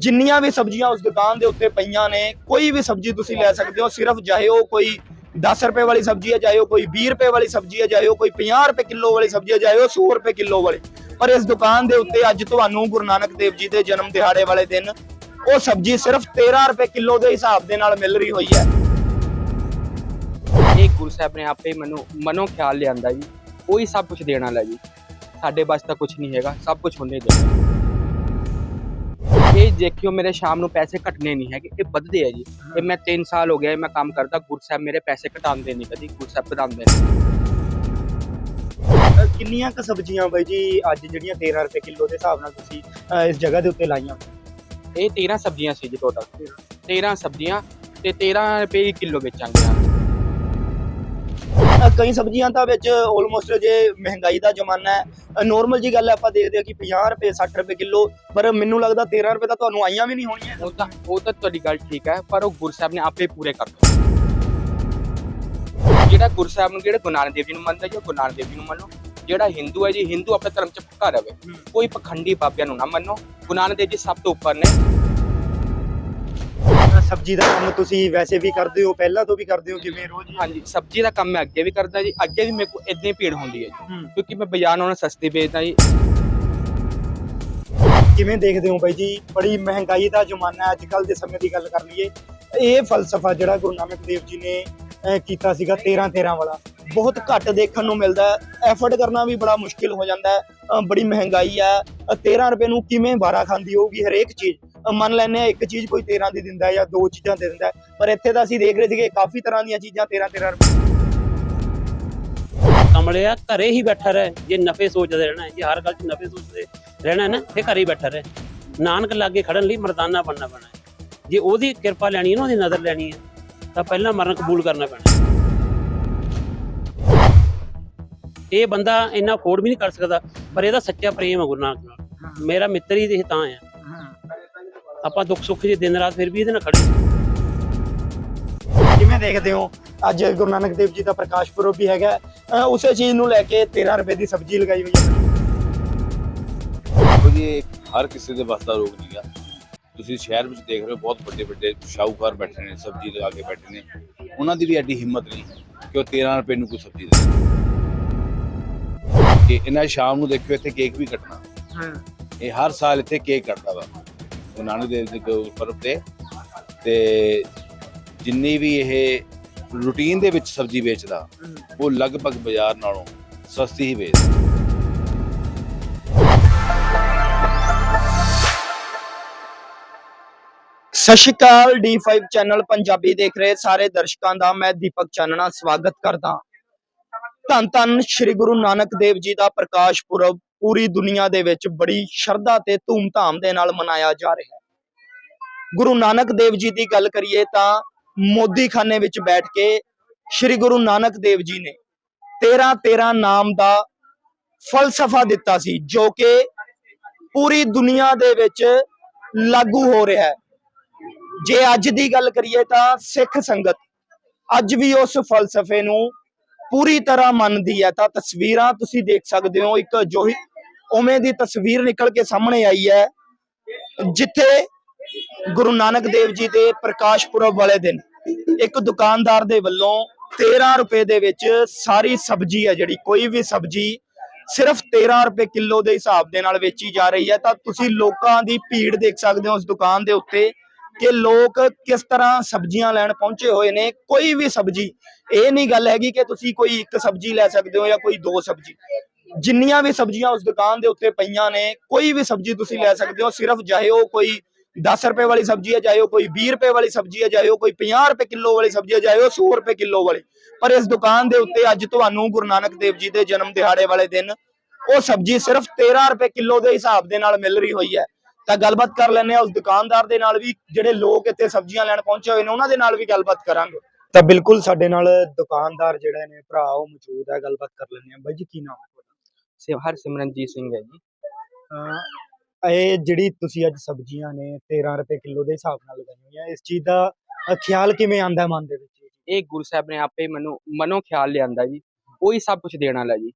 ਜਿੰਨੀਆਂ ਵੀ ਸਬਜ਼ੀਆਂ ਉਸ ਦੁਕਾਨ ਦੇ ਉੱਤੇ ਪਈਆਂ ਨੇ, ਕੋਈ ਵੀ ਸਬਜ਼ੀ ਤੁਸੀਂ ਲੈ ਸਕਦੇ ਹੋ, ਸਿਰਫ ਚਾਹੇ ਉਹ ਕੋਈ 10 ਰੁਪਏ ਵਾਲੀ ਸਬਜ਼ੀ ਹੈ, ਚਾਹੇ ਉਹ ਕੋਈ 20 ਰੁਪਏ ਵਾਲੀ ਸਬਜ਼ੀ ਹੈ, ਚਾਹੇ ਉਹ ਕੋਈ 50 ਰੁਪਏ ਕਿਲੋ ਵਾਲੀ ਸਬਜ਼ੀ ਹੈ, ਚਾਹੇ ਉਹ 100 ਰੁਪਏ ਕਿਲੋ ਵਾਲੀ। ਪਰ ਇਸ ਦੁਕਾਨ ਦੇ ਉੱਤੇ ਅੱਜ ਤੁਹਾਨੂੰ ਗੁਰੂ ਨਾਨਕ ਦੇਵ ਜੀ ਦੇ ਜਨਮ ਦਿਹਾੜੇ ਵਾਲੇ ਦਿਨ ਉਹ ਸਬਜ਼ੀ ਸਿਰਫ 13 ਰੁਪਏ ਕਿਲੋ ਦੇ ਹਿਸਾਬ ਦੇ ਨਾਲ ਮਿਲ ਰਹੀ ਹੋਈ ਹੈ। ਇਹ ਗੁਰੂ ਸਾਹਿਬ ਨੇ ਆਪੇ ਮੈਨੂੰ, ਮਨੋ ਖਿਆਲ ਲਿਆਂਦਾ ਜੀ। ਉਹੀ ਸਭ ਕੁਝ ਦੇਣ ਵਾਲਾ ਜੀ। ਸਾਡੇ ਬਸ ਤਾਂ ਕੁਝ ਨਹੀਂ ਹੈਗਾ, ਸਭ ਕੁਝ ਉਹਨੇ ਦੇਣਾ। ਇਹ ਦੇਖਿਓ ਮੇਰੇ ਸ਼ਾਮ ਨੂੰ ਪੈਸੇ ਘਟਨੇ ਨਹੀਂ ਹੈਗੇ ਇਹ ਵੱਧਦੇ ਆ ਜੀ। ਇਹ ਮੈਂ 3 ਸਾਲ ਹੋ ਗਿਆ ਮੈਂ ਕੰਮ ਕਰਦਾ ਗੁਰੂ ਸਾਹਿਬ ਮੇਰੇ ਪੈਸੇ ਘਟਾਉਂਦੇ ਨਹੀਂ ਕਦੀ ਗੁਰੂ ਸਾਹਿਬ ਵਧਾਉਂਦੇ ਨੇ ਅ, ਕਿੰਨੀਆਂ ਕ ਸਬਜ਼ੀਆਂ ਬਾਈ ਜੀ ਅੱਜ ਜਿਹੜੀਆਂ 13 ਰੁਪਏ ਕਿਲੋ ਦੇ ਹਿਸਾਬ ਨਾਲ ਤੁਸੀਂ ਇਸ ਜਗ੍ਹਾ ਦੇ ਉੱਤੇ ਲਾਈਆਂ? ਇਹ 13 ਸਬਜ਼ੀਆਂ ਸੀ ਜੀ ਟੋਟਲ 13 ਸਬਜ਼ੀਆਂ ਤੇ 13 ਰੁਪਏ ਕਿਲੋ ਵੇਚਾਂਗੇ। ਕਈ ਸਬਜ਼ੀਆਂ ਤਾਂ ਵਿੱਚ ਆਲਮੋਸਟ ਜੇ ਮਹਿੰਗਾਈ ਦਾ ਜ਼ਮਾਨਾ ਹੈ ਨੋਰਮਲ ਜੀ ਗੱਲ ਹੈ, ਆਪਾਂ ਦੇਖਦੇ ਹਾਂ ਕਿ 50 ਰੁਪਏ 60 ਰੁਪਏ ਕਿਲੋ, ਪਰ ਮੈਨੂੰ ਲੱਗਦਾ 13 ਰੁਪਏ ਤਾਂ ਤੁਹਾਨੂੰ ਆਈਆਂ ਵੀ ਨਹੀਂ ਹੋਣੀਆਂ। ਉਹ ਤਾਂ ਉਹ ਤਾਂ ਤੁਹਾਡੀ ਗੱਲ ਠੀਕ ਹੈ, ਪਰ ਉਹ ਗੁਰੂ ਸਾਹਿਬ ਨੇ ਆਪੇ ਪੂਰੇ ਕਰ ਦਿੱਤੇ ਜਿਹੜਾ ਗੁਰੂ ਸਾਹਿਬ ਨੂੰ, ਜਿਹੜੇ ਗੁਰੂ ਨਾਨਕ ਦੇਵ ਜੀ ਨੂੰ ਮੰਨਦਾ ਜੀ, ਉਹ ਗੁਰੂ ਨਾਨਕ ਦੇਵ ਜੀ ਨੂੰ ਮੰਨੋ। ਜਿਹੜਾ ਹਿੰਦੂ ਹੈ ਜੀ, ਹਿੰਦੂ ਆਪਣੇ ਧਰਮ ਚ ਪੱਕਾ ਰਹੇ। ਕੋਈ ਪਖੰਡੀ ਬਾਬਿਆਂ ਨੂੰ ਨਾ ਮੰਨੋ। ਗੁਰੂ ਨਾਨਕ ਦੇਵ ਜੀ ਸਭ ਤੋਂ ਉੱਪਰ ਨੇ। ਸਬਜ਼ੀ ਦਾ ਕੰਮ ਤੁਸੀਂ ਵੈਸੇ ਵੀ ਕਰਦੇ ਹੋ ਪਹਿਲਾਂ ਤੋਂ ਵੀ ਕਰਦੇ ਹੋ ਕਿਵੇਂ ਰੋਜ਼? ਹਾਂਜੀ ਸਬਜ਼ੀ ਦਾ ਕੰਮ ਮੈਂ ਅੱਗੇ ਵੀ ਕਰਦਾ ਜੀ ਅੱਗੇ ਵੀ ਮੇਰੇ ਕੋਲ ਇਦਾਂ ਹੀ ਭੀੜ ਹੁੰਦੀ ਹੈ ਜੀ। ਕਿਉਂਕਿ ਮੈਂ ਬਾਜ਼ਾਰ ਨਾਲੋਂ ਸਸਤੀ ਵੇਚਦਾ ਜੀ। ਕਿਵੇਂ ਦੇਖਦੇ ਹੋ ਬਾਈ ਜੀ? ਬੜੀ ਮਹਿੰਗਾਈ ਦਾ ਜ਼ਮਾਨਾ ਹੈ ਅੱਜ ਕੱਲ ਦੇ ਸਮੇਂ ਦੀ ਗੱਲ ਕਰ ਲਈਏ ਇਹ ਫਲਸਫਾ ਜਿਹੜਾ ਗੁਰੂ ਨਾਨਕ ਦੇਵ ਜੀ ਨੇ ਕੀਤਾ ਸੀਗਾ 13 13 ਵਾਲਾ। ਬਹੁਤ ਘੱਟ ਦੇਖਣ ਨੂੰ ਮਿਲਦਾ ਹੈ ਐਫਰਟ ਕਰਨਾ ਵੀ ਬੜਾ ਮੁਸ਼ਕਿਲ ਹੋ ਜਾਂਦਾ ਹੈ ਬੜੀ ਮਹਿੰਗਾਈ ਹੈ ਅਹ, 13 ਰੁਪਏ ਨੂੰ ਕਿਵੇਂ ਬਾਰਾ ਖਾਂਦੀ ਹੋਊਗੀ ਹਰੇਕ ਚੀਜ਼? ਮੰਨ ਲੈਂਦੇ ਆ ਇੱਕ ਚੀਜ਼ ਕੋਈ 13 ਦੀ ਦਿੰਦਾ ਜਾਂ ਦੋ ਚੀਜ਼ਾਂ ਦੇ ਦਿੰਦਾ ਪਰ ਇੱਥੇ ਤਾਂ ਅਸੀਂ ਦੇਖ ਰਹੇ ਸੀਗੇ ਕਾਫੀ ਤਰ੍ਹਾਂ ਦੀਆਂ ਚੀਜ਼ਾਂ 13 13 ਰੁਪਏ। ਕਮਲਿਆ ਘਰੇ ਹੀ ਬੈਠਾ ਰਹੇ, ਜੇ ਨਫੇ ਸੋਚਦੇ ਰਹਿਣਾ ਹੈ, ਜੇ ਹਰ ਗੱਲ 'ਚ ਨਫੇ ਸੋਚਦੇ ਰਹਿਣਾ ਨਾ ਤੇ ਘਰੇ ਹੀ ਬੈਠਾ ਰਹੇ। ਨਾਨਕ ਲਾਗੇ ਖੜਨ ਲਈ ਮਰਦਾਨਾ ਬਣਨਾ ਪੈਣਾ ਹੈ। ਜੇ ਉਹਦੀ ਕਿਰਪਾ ਲੈਣੀ ਹੈ ਨਾ, ਉਹਦੀ ਨਜ਼ਰ ਲੈਣੀ ਹੈ, ਤਾਂ ਪਹਿਲਾਂ ਮਰਨ ਕਬੂਲ ਕਰਨਾ ਪੈਣਾ ਹੈ। ਇਹ ਬੰਦਾ ਇੰਨਾ ਅਫੋਰਡ ਵੀ ਨਹੀਂ ਕਰ ਸਕਦਾ, ਪਰ ਇਹਦਾ ਸੱਚਾ ਪ੍ਰੇਮ ਹੈ ਗੁਰੂ ਨਾਨਕ ਨਾਲ। ਮੇਰਾ ਮਿੱਤਰ ਹੀ ਇਹ ਤਾਂ ਹੈ। ਆਪਾਂ ਦੁੱਖ ਸੁੱਖ ਦੇ ਦਿਨ ਰਾਤ ਫਿਰ ਵੀ ਇਹਦੇ ਨਾਲ ਖੜੇ ਹਾਂ। ਕਿਵੇਂ ਦੇਖਦੇ ਹੋ? ਅੱਜ ਗੁਰੂ ਨਾਨਕ ਦੇਵ ਜੀ ਦਾ ਪ੍ਰਕਾਸ਼ ਪੁਰਬ ਵੀ ਹੈਗਾ। ਉਸੇ ਚੀਜ਼ ਨੂੰ ਲੈ ਕੇ 13 ਰੁਪਏ ਦੀ ਸਬਜ਼ੀ ਲਗਾਈ ਹੋਈ ਹੈ। ਜੀ ਹਰ ਕਿਸੇ ਦੇ ਵੱਸ ਦਾ ਰੋਗ ਨਹੀਂ ਆ। ਤੁਸੀਂ ਸ਼ਹਿਰ ਵਿੱਚ ਦੇਖ ਰਹੇ ਹੋ ਬਹੁਤ ਵੱਡੇ ਵੱਡੇ ਸ਼ਾਹੂਕਾਰ ਬੈਠੇ ਨੇ ਸਬਜ਼ੀ ਲਗਾ ਕੇ ਬੈਠੇ ਨੇ। ਉਹਨਾਂ ਦੀ ਵੀ ਐਡੀ ਹਿੰਮਤ ਨਹੀਂ ਕਿ ਉਹ 13 ਰੁਪਏ ਨੂੰ ਕੋਈ ਸਬਜ਼ੀ ਦੇ ਕਿ ਇਹਨਾਂ ਸ਼ਾਮ ਨੂੰ ਦੇਖਿਓ ਇੱਥੇ ਕੇਕ ਵੀ ਕੱਟਣਾ। ਇਹ ਹਰ ਸਾਲ ਇੱਥੇ ਕੇਕ ਕੱਟਦਾ ਵਾ। ਗੁਰੂ ਨਾਨਕ ਦੇਵ ਜੀ ਦੇ ਗੁਰਪੁਰਬ ਤੇ ਤੇ ਜਿੰਨੀ ਵੀ ਇਹ ਰੂਟੀਨ ਦੇ ਵਿੱਚ ਸਬਜ਼ੀ ਵੇਚਦਾ, ਉਹ ਲਗਭਗ ਬਾਜ਼ਾਰ ਨਾਲੋਂ ਸਸਤੀ ਹੀ ਵੇਚਦਾ। ਸਤਿ ਸ਼੍ਰੀ ਅਕਾਲ D5 ਚੈਨਲ ਪੰਜਾਬੀ ਦੇਖ ਰਹੇ ਸਾਰੇ ਦਰਸ਼ਕਾਂ ਦਾ ਮੈਂ ਦੀਪਕ ਚਾਨਣਾ, ਸਵਾਗਤ ਕਰਦਾ ਧੰਨ ਧੰਨ ਸ੍ਰੀ ਗੁਰੂ ਨਾਨਕ ਦੇਵ ਜੀ ਦਾ ਪ੍ਰਕਾਸ਼ ਪੁਰਬ ਪੂਰੀ ਦੁਨੀਆ ਦੇ ਵਿੱਚ ਬੜੀ ਸ਼ਰਧਾ ਤੇ ਧੂਮਧਾਮ ਦੇ ਨਾਲ ਮਨਾਇਆ ਜਾ ਰਿਹਾ ਹੈ। ਗੁਰੂ ਨਾਨਕ ਦੇਵ ਜੀ ਦੀ ਗੱਲ ਕਰੀਏ ਤਾਂ ਮੋਦੀਖਾਨੇ ਵਿੱਚ ਬੈਠ ਕੇ ਸ੍ਰੀ ਗੁਰੂ ਨਾਨਕ ਦੇਵ ਜੀ ਨੇ 13 13 ਨਾਮ ਦਾ ਫਲਸਫਾ ਦਿੱਤਾ ਸੀ, ਜੋ ਕਿ ਪੂਰੀ ਦੁਨੀਆ ਦੇ ਵਿੱਚ ਲਾਗੂ ਹੋ ਰਿਹਾ ਹੈ। ਜੇ ਅੱਜ ਦੀ ਗੱਲ ਕਰੀਏ ਤਾਂ ਸਿੱਖ ਸੰਗਤ ਅੱਜ ਵੀ ਉਸ ਫਲਸਫੇ ਨੂੰ ਪੂਰੀ ਤਰ੍ਹਾਂ ਮੰਨਦੀ ਹੈ। ਤਾਂ ਤਸਵੀਰਾਂ ਤੁਸੀਂ ਦੇਖ ਸਕਦੇ ਹੋ, ਇੱਕ ਜੋ ਉਵੇਂ ਦੀ ਤਸਵੀਰ ਨਿਕਲ ਕੇ ਸਾਹਮਣੇ ਆਈ ਹੈ, ਜਿੱਥੇ ਗੁਰੂ ਨਾਨਕ ਦੇਵ ਜੀ ਦੇ ਪ੍ਰਕਾਸ਼ ਪੁਰਬ ਵਾਲੇ ਦਿਨ ਇੱਕ ਦੁਕਾਨਦਾਰ ਦੇ ਵੱਲੋਂ 13 ਰੁਪਏ ਦੇ ਵਿੱਚ ਸਾਰੀ ਸਬਜ਼ੀ ਹੈ ਜਿਹੜੀ, ਕੋਈ ਵੀ ਸਬਜ਼ੀ ਸਿਰਫ 13 ਰੁਪਏ ਕਿਲੋ ਦੇ ਹਿਸਾਬ ਦੇ ਨਾਲ ਵੇਚੀ ਜਾ ਰਹੀ ਹੈ। ਤਾਂ ਤੁਸੀਂ ਲੋਕਾਂ ਦੀ ਭੀੜ ਦੇਖ ਸਕਦੇ ਹੋ ਉਸ ਦੁਕਾਨ ਦੇ ਉੱਤੇ। ਕਿ ਲੋਕ ਕਿਸ ਤਰ੍ਹਾਂ ਸਬਜ਼ੀਆਂ ਲੈਣ ਪਹੁੰਚੇ ਹੋਏ ਨੇ, ਕੋਈ ਵੀ ਸਬਜ਼ੀ, ਇਹ ਨਹੀਂ ਗੱਲ ਹੈਗੀ ਕਿ ਤੁਸੀਂ ਕੋਈ ਇੱਕ ਸਬਜ਼ੀ ਲੈ ਸਕਦੇ ਹੋ ਜਾਂ ਕੋਈ ਦੋ ਸਬਜ਼ੀ। ਜਿੰਨੀਆਂ ਵੀ ਸਬਜ਼ੀਆਂ ਉਸ ਦੁਕਾਨ ਦੇ ਉੱਤੇ ਪਈਆਂ ਨੇ, ਕੋਈ ਵੀ ਸਬਜ਼ੀ ਤੁਸੀਂ ਲੈ ਸਕਦੇ ਹੋ, ਸਿਰਫ ਚਾਹੇ ਉਹ ਕੋਈ 10 ਰੁਪਏ ਵਾਲੀ ਸਬਜ਼ੀ ਹੈ, ਚਾਹੇ ਉਹ ਕੋਈ 20 ਰੁਪਏ ਵਾਲੀ ਸਬਜ਼ੀ ਹੈ, ਚਾਹੇ ਉਹ ਕੋਈ 50 ਰੁਪਏ ਕਿਲੋ ਵਾਲੀ ਸਬਜ਼ੀ ਹੈ, ਚਾਹੇ ਉਹ 100 ਰੁਪਏ ਕਿਲੋ ਵਾਲੀ। ਪਰ ਇਸ ਦੁਕਾਨ ਦੇ ਉੱਤੇ ਅੱਜ ਤੁਹਾਨੂੰ ਗੁਰੂ ਨਾਨਕ ਦੇਵ ਜੀ ਦੇ ਜਨਮ ਦਿਹਾੜੇ ਵਾਲੇ ਦਿਨ, ਉਹ ਸਬਜ਼ੀ ਸਿਰਫ 13 ਰੁਪਏ ਕਿਲੋ ਦੇ ਹਿਸਾਬ ਦੇ ਨਾਲ ਮਿਲ ਰਹੀ ਹੋਈ ਹੈ। ਤਾਂ ਗੱਲਬਾਤ ਕਰ ਲੈਂਦੇ ਆ ਉਸ ਦੁਕਾਨਦਾਰ ਦੇ ਨਾਲ ਵੀ ਜਿਹੜੇ ਲੋਕ ਇੱਥੇ ਸਬਜ਼ੀਆਂ ਲੈਣ ਪਹੁੰਚੇ ਹੋਏ ਨੇ ਉਹਨਾਂ ਦੇ ਨਾਲ ਵੀ ਗੱਲਬਾਤ ਕਰਾਂਗੇ। ਤਾਂ ਬਿਲਕੁਲ ਸਾਡੇ ਨਾਲ ਦੁਕਾਨਦਾਰ ਜਿਹੜੇ ਨੇ ਭਰਾ ਉਹ ਮੌਜੂਦ ਹੈ ਗੱਲਬਾਤ ਕਰ ਲੈਂਦੇ ਆ ਬਾਈ ਜੀ ਕੀ ਨਾਮ ਹੈ ਸਿਵ ਹਰ ਸਿਮਰਨਜੀਤ ਸਿੰਘ ਹੈ ਜੀ। ਤੁਹਾਡਾ ਇਹ ਜਿਹੜੀ ਤੁਸੀਂ ਅੱਜ ਸਬਜ਼ੀਆਂ ਨੇ 13 ਰੁਪਏ ਕਿਲੋ ਦੇ ਹਿਸਾਬ ਨਾਲ ਲਗਾਈਆਂ ਹੋਈਆਂ ਇਸ ਚੀਜ਼ ਦਾ ਖਿਆਲ ਕਿਵੇਂ ਆਂਦਾ ਮਨ ਦੇ ਵਿੱਚ? ਇਹ ਗੁਰੂ ਸਾਹਿਬ ਨੇ ਆਪੇ ਮੈਨੂੰ ਮਨੋਂ ਖਿਆਲ ਲਿਆਂਦਾ ਜੀ। ਉਹੀ ਸਭ ਕੁਝ ਦੇਣ ਵਾਲਾ ਜੀ।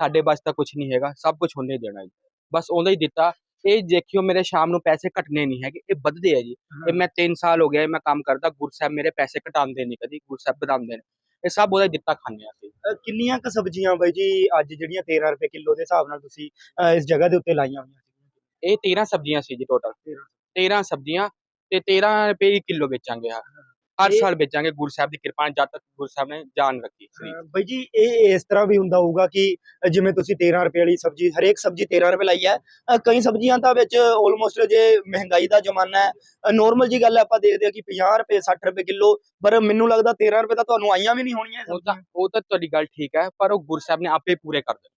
ਸਾਡੇ ਬਸ ਤਾਂ ਕੁਝ ਨਹੀਂ ਹੈਗਾ ਸਭ ਕੁਝ ਉਹਨੇ ਦੇਣਾ ਜੀ। ਬਸ ਉਹਦਾ ਹੀ ਦਿੱਤਾ ਇਹ ਦੇਖਿਓ ਮੇਰੇ ਸ਼ਾਮ ਨੂੰ ਪੈਸੇ ਘਟਨੇ ਨਹੀਂ ਹੈਗੇ ਇਹ ਵੱਧਦੇ ਆ ਜੀ। ਇਹ ਮੈਂ 3 ਸਾਲ ਹੋ ਗਿਆ ਮੈਂ ਕੰਮ ਕਰਦਾ ਗੁਰਸਾਹਿਬ ਮੇਰੇ ਪੈਸੇ ਘਟਾਉਂਦੇ ਨਹੀਂ ਕਦੀ ਗੁਰਸਾਹਿਬ ਵਧਾਉਂਦੇ ਨੇ। ਇਹ ਸਭ ਉਹਦਾ ਦਿੱਤਾ ਖਾਂਦੇ ਆ ਅਸੀਂ। ਕਿੰਨੀਆਂ ਕ ਸਬਜ਼ੀਆਂ ਬਾਈ ਜੀ ਅੱਜ ਜਿਹੜੀਆਂ 13 ਰੁਪਏ ਕਿਲੋ ਦੇ ਹਿਸਾਬ ਨਾਲ ਤੁਸੀਂ ਇਸ ਜਗ੍ਹਾ ਦੇ ਉੱਤੇ ਲਾਈਆਂ ਹੋਈਆਂ ਸੀ ਇਹ 13 ਸਬਜ਼ੀਆਂ ਸੀ ਜੀ ਟੋਟਲ 13 ਸਬਜ਼ੀਆਂ। ਤੇ 13 ਰੁਪਏ ਕਿਲੋ ਵੇਚਾਂਗੇ ਹਰ ਹਰ ਸਾਲ ਵੇਚਾਂਗੇ ਗੁਰਸਾਹਿਬ ਦੀ ਕਿਰਪਾ ਨਾਲ ਜਦ ਤੱਕ ਗੁਰਸਾਹਿਬ ਨੇ ਜਾਨ ਰੱਖੀ ਬਾਈ ਜੀ ਇਹ ਇਸ ਤਰ੍ਹਾਂ ਵੀ ਹੁੰਦਾ ਹੋਊਗਾ ਕਿ ਜਿਵੇਂ ਤੁਸੀਂ 13 ਰੁਪਏ ਵਾਲੀ ਸਬਜ਼ੀ ਹਰੇਕ ਸਬਜ਼ੀ 13 ਰੁਪਏ ਲਾਈ ਹੈ ਕਈ ਸਬਜ਼ੀਆਂ ਤਾਂ ਵਿੱਚ ਆਲਮੋਸਟ ਜੇ ਮਹਿੰਗਾਈ ਦਾ ਜ਼ਮਾਨਾ ਹੈ ਨੋਰਮਲ ਜੀ ਗੱਲ ਹੈ ਆਪਾਂ ਦੇਖਦੇ ਹਾਂ ਕਿ 50 ਰੁਪਏ 60 ਰੁਪਏ ਕਿਲੋ ਪਰ ਮੈਨੂੰ ਲੱਗਦਾ 13 ਰੁਪਏ ਤਾਂ ਤੁਹਾਨੂੰ ਆਈਆਂ ਵੀ ਨਹੀਂ ਹੋਣੀਆਂ ਉਹ ਤਾਂ ਉਹ ਤਾਂ ਤੁਹਾਡੀ ਗੱਲ ਠੀਕ ਹੈ ਪਰ ਉਹ ਗੁਰਸਾਹਿਬ ਨੇ ਆਪੇ ਪੂਰੇ ਕਰ ਦੇਣੇ।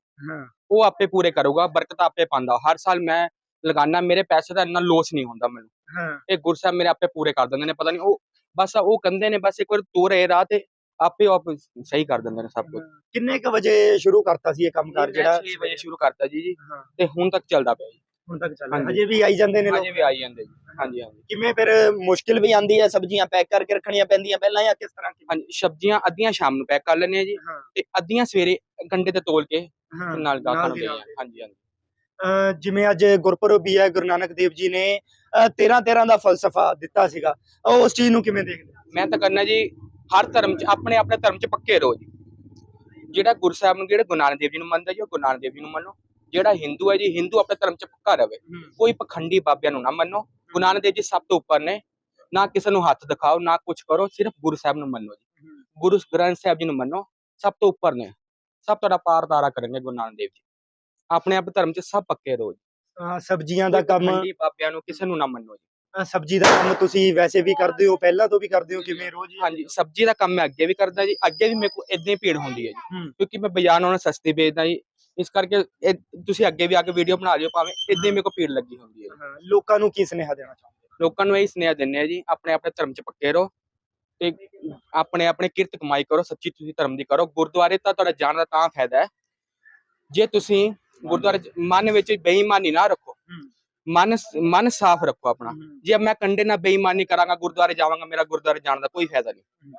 ਉਹ ਆਪੇ ਪੂਰੇ ਕਰੂਗਾ ਬਰਕਤ ਆਪੇ ਪਾਉਂਦਾ। ਹਰ ਸਾਲ ਮੈਂ ਲਗਾਨਾ ਮੇਰੇ ਪੈਸੇ ਦਾ ਇੰਨਾ ਲੋਸ ਨਹੀਂ ਹੁੰਦਾ ਮੈਨੂੰ। ਹਾਂ। ਇਹ ਗੁਰਸਾਹਿਬ ਮੇਰੇ ਆਪੇ ਪੂਰੇ ਕਰ ਦਿੰਦੇ ਨੇ ਪਤਾ ਨਹੀਂ ਉਹ ਬਸ ਉਹ ਕਹਿੰਦੇ ਨੇ ਬਸ ਇੱਕ ਵਾਰ ਤੋਰੇ ਰਾਹ ਤੇ ਆਪੇ ਆਪ ਸਹੀ ਕਰ ਦਿੰਦੇ ਨੇ ਸਭ ਕੁਝ ਕਿੰਨੇ ਕ ਵਜੇ ਸ਼ੁਰੂ ਕਰਤਾ ਸੀ ਇਹ ਕੰਮਕਾਰ ਜਿਹੜਾ? 6 ਵਜੇ ਸ਼ੁਰੂ ਕਰਤਾ ਜੀ ਜੀ। ਤੇ ਹੁਣ ਤੱਕ ਚੱਲਦਾ ਪਿਆ ਜੀ। ਹੁਣ ਤੱਕ ਚੱਲ ਹਾਂਜੀ। ਰਿਹਾ ਅਜੇ ਵੀ ਆਈ ਜਾਂਦੇ ਨੇ ਲੋਕ? ਅਜੇ ਵੀ ਆਈ ਜਾਂਦੇ ਜੀ। ਹਾਂਜੀ ਹਾਂਜੀ। ਕਿਵੇਂ ਫਿਰ ਮੁਸ਼ਕਿਲ ਵੀ ਆਂਦੀ ਹੈ ਸਬਜ਼ੀਆਂ ਪੈਕ ਕਰਕੇ ਰੱਖਣੀਆਂ ਪੈਂਦੀਆਂ ਪਹਿਲਾਂ ਜਾਂ ਕਿਸ ਤਰ੍ਹਾਂ? ਹਾਂਜੀ ਸਬਜ਼ੀਆਂ ਅੱਧੀਆਂ ਸ਼ਾਮ ਨੂੰ ਪੈਕ ਕਰ ਲੈਂਦੇ ਆ ਜੀ ਤੇ ਅੱਧੀਆਂ ਸਵੇਰੇ ਕੰਡੇ ਤੇ ਤੋਲ ਕੇ ਨਾਲ ਗਾਹਕਾਂ ਨੂੰ। ਹਾਂਜੀ ਹਾਂਜੀ। ਜਿਵੇਂ ਅੱਜ ਗੁਰਪੁਰਬ ਵੀ ਹੈ ਗੁਰੂ ਨਾਨਕ ਦੇਵ ਜੀ ਨੇ 13 13 ਦਾ ਫਲਸਫਾ ਦਿੱਤਾ ਸੀਗਾ। ਉਸ ਚੀਜ਼ ਨੂੰ ਕਿਵੇਂ ਦੇਖਦੇ? ਮੈਂ ਤਾਂ ਕਰਨਾ ਜੀ ਹਰ ਧਰਮ ਚ ਆਪਣੇ ਆਪਣੇ ਧਰਮ ਚ ਪੱਕੇ ਰਹੋ ਜੀ। ਜਿਹੜਾ ਗੁਰੂ ਸਾਹਿਬ ਨੂੰ ਜਿਹੜੇ ਗੁਰੂ ਨਾਨਕ ਦੇਵ ਜੀ ਨੂੰ ਮੰਨਦਾ ਜੀ ਉਹ ਗੁਰੂ ਨਾਨਕ ਦੇਵ ਜੀ ਨੂੰ ਮੰਨੋ। ਜਿਹੜਾ ਹਿੰਦੂ ਹੈ ਜੀ ਹਿੰਦੂ ਆਪਣੇ ਧਰਮ ਚ ਪੱਕਾ ਰਵੇ। ਕੋਈ ਪਖੰਡੀ ਬਾਬਿਆਂ ਨੂੰ ਨਾ ਮੰਨੋ। ਗੁਰੂ ਨਾਨਕ ਦੇਵ ਜੀ ਸਭ ਤੋਂ ਉੱਪਰ ਨੇ। ਨਾ ਕਿਸੇ ਨੂੰ ਹੱਥ ਦਿਖਾਓ ਨਾ ਕੁਝ ਕਰੋ ਸਿਰਫ ਗੁਰੂ ਸਾਹਿਬ ਨੂੰ ਮੰਨੋ ਜੀ। ਗੁਰੂ ਗ੍ਰੰਥ ਸਾਹਿਬ ਜੀ ਨੂੰ ਮੰਨੋ ਸਭ ਤੋਂ ਉੱਪਰ ਨੇ। ਸਭ ਤੁਹਾਡਾ ਪਾਰ ਤਾਰਾ ਕਰਨਗੇ ਗੁਰੂ ਨਾਨਕ ਦੇਵ ਜੀ। ਆਪਣੇ ਆਪ ਧਰਮ ਚ ਸਭ ਪੱਕੇ ਰਹੋ ਜੀ। ਸਬਜ਼ੀਆਂ ਦਾ ਕੰਮ ਪਖੰਡੀ ਬਾਬਿਆਂ ਨੂੰ ਕਿਸੇ ਨੂੰ ਨਾ ਮੰਨੋ ਜੀ। ਸਬਜ਼ੀ ਦਾ ਕੰਮ ਤੁਸੀਂ ਵੈਸੇ ਵੀ ਕਰਦੇ ਹੋ ਪਹਿਲਾਂ ਤੋਂ ਵੀ ਕਰਦੇ ਹੋ ਕਿਵੇਂ ਰੋਜ਼? ਹਾਂਜੀ ਸਬਜ਼ੀ ਦਾ ਕੰਮ ਮੈਂ ਅੱਗੇ ਵੀ ਕਰਦਾ ਜੀ ਅੱਗੇ ਵੀ ਮੇਰੇ ਕੋਲ ਇਦਾਂ ਹੀ ਭੀੜ ਹੁੰਦੀ ਹੈ ਜੀ। ਕਿਉਂਕਿ ਮੈਂ ਬਾਜ਼ਾਰ ਨਾਲੋਂ ਸਸਤੀ ਵੇਚਦਾ ਜੀ ਇਸ ਕਰਕੇ ਤੁਸੀਂ ਅੱਗੇ ਵੀ ਆ ਕੇ ਵੀਡੀਓ ਬਣਾ ਲਿਓ ਭਾਵੇਂ ਇਦਾਂ ਹੀ ਮੇਰੇ ਕੋਲ ਭੀੜ ਲੱਗੀ ਹੁੰਦੀ ਹੈ ਲੋਕਾਂ ਨੂੰ ਕੀ ਸੁਨੇਹਾ ਦੇਣਾ ਚਾਹੁੰਦੇ ਲੋਕਾਂ ਨੂੰ ਇਹ ਸੁਨੇਹਾ ਦਿੰਦੇ ਆ ਜੀ ਆਪਣੇ ਆਪਣੇ ਧਰਮ 'ਚ ਪੱਕੇ ਰਹੋ ਤੇ ਆਪਣੇ ਆਪਣੇ ਕਿਰਤ ਕਮਾਈ ਕਰੋ ਸੱਚੀ ਤੁਸੀਂ ਧਰਮ ਦੀ ਕਰੋ। ਗੁਰਦੁਆਰੇ ਤਾਂ ਤੁਹਾਡਾ ਜਾਣ ਦਾ ਤਾਂ ਫਾਇਦਾ ਹੈ। ਜੇ ਤੁਸੀਂ ਗੁਰਦੁਆਰੇ 'ਚ ਮਨ ਵਿੱਚ ਬੇਈਮਾਨੀ ਨਾ ਰੱਖੋ। ਮਨ ਮਨ ਸਾਫ਼ ਰੱਖੋ ਆਪਣਾ। ਜੇ ਮੈਂ ਕੰਡੇ ਨਾਲ ਬੇਈਮਾਨੀ ਕਰਾਂਗਾ ਗੁਰਦੁਆਰੇ ਜਾਵਾਂਗਾ ਮੇਰਾ ਗੁਰਦੁਆਰੇ ਜਾਣ ਦਾ ਕੋਈ ਫਾਇਦਾ ਨਹੀਂ।